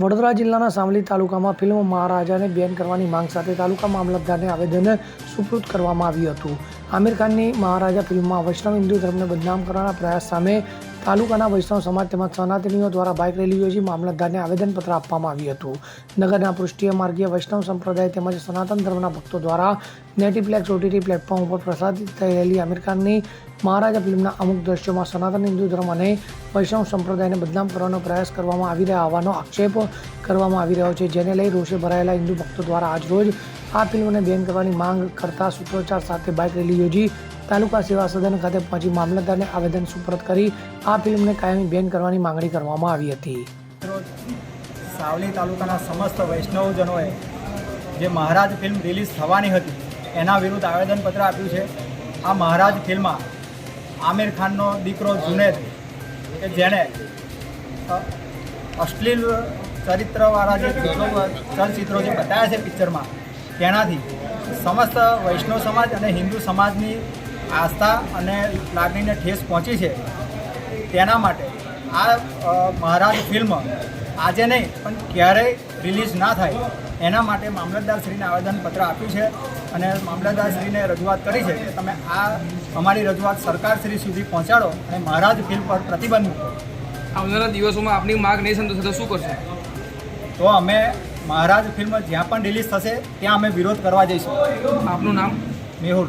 વડોદરા જિલ્લાના સામલી તાલુકામાં ફિલ્મ મહારાજાને બેન કરવાની માંગ સાથે તાલુકા મામલતદારને આવેદન સુપૃત કરવામાં આવ્યું હતું. આમિર ખાનની મહારાજા ફિલ્મમાં વૈષ્ણવ હિન્દુ ધર્મને બદનામ કરવાના પ્રયાસ સામે તાલુકાના વૈષ્ણવ સમાજ તેમજ સનાતનીઓ દ્વારા બાઇક રેલી યોજી મામલતદારને આવેદનપત્ર આપવામાં આવ્યું હતું. નગરના પૃષ્ઠીય માર્ગીય વૈષ્ણવ સંપ્રદાય તેમજ સનાતન ધર્મના ભક્તો દ્વારા નેટીપ્લેક્સ ઓટીટી પ્લેટફોર્મ ઉપર પ્રસારિત રહેલી આમિર ખાનની મહારાજા ફિલ્મના અમુક દ્રશ્યોમાં સનાતન હિન્દુ ધર્મ અને વૈષ્ણવ સંપ્રદાયને બદનામ કરવાનો પ્રયાસ કરવામાં આવી રહ્યા હોવાનો આક્ષેપ કરવામાં આવી રહ્યો છે, જેને લઈ રોષે ભરાયેલા હિન્દુ ભક્તો દ્વારા આજરોજ આ ફિલ્મને બેન કરવાની માંગ કરતા સૂત્રોચ્ચાર સાથે બાઇક રેલી યોજી તાલુકા સેવા સદન ખાતે પહોંચી મામલતદારને આવેદન સુપરત કરી આ ફિલ્મને કાયમી બેન કરવાની માંગણી કરવામાં આવી હતી. સાવલી તાલુકાના સમસ્ત વૈષ્ણવજનોએ જે મહારાજ ફિલ્મ રિલીઝ થવાની હતી, એના વિરુદ્ધ આવેદનપત્ર આપ્યું છે. આ મહારાજ ફિલ્મમાં આમિર ખાનનો દીકરો જુનેદ, કે જેણે અશ્લીલ ચરિત્રવાળા જે ચિત્રો, ચલચિત્રો જે બતાવ્યા છે પિક્ચરમાં, તેનાથી સમસ્ત વૈષ્ણવ સમાજ અને હિન્દુ સમાજની આસ્થા અને લાગણીને ઠેસ પહોંચી છે તેના માટે આ મહારાજ ફિલ્મ આજે નહીં પણ ક્યારેય રિલીઝ ના થાય. એના માટે મામલતદારશ્રીને આવેદનપત્ર આપ્યું છે અને મામલતદારશ્રીને રજૂઆત કરી છે કે તમે આ અમારી રજૂઆત સરકારશ્રી સુધી પહોંચાડો અને મહારાજ ફિલ્મ પર પ્રતિબંધ મૂકો. આવનારા દિવસોમાં આપની માગ નહીં સંતોષે તો શું કરશો? તો અમે મહારાજ ફિલ્મ જ્યાં પણ રિલીઝ થશે ત્યાં અમે વિરોધ કરવા જઈશું. આપનું નામ? મેહુલ.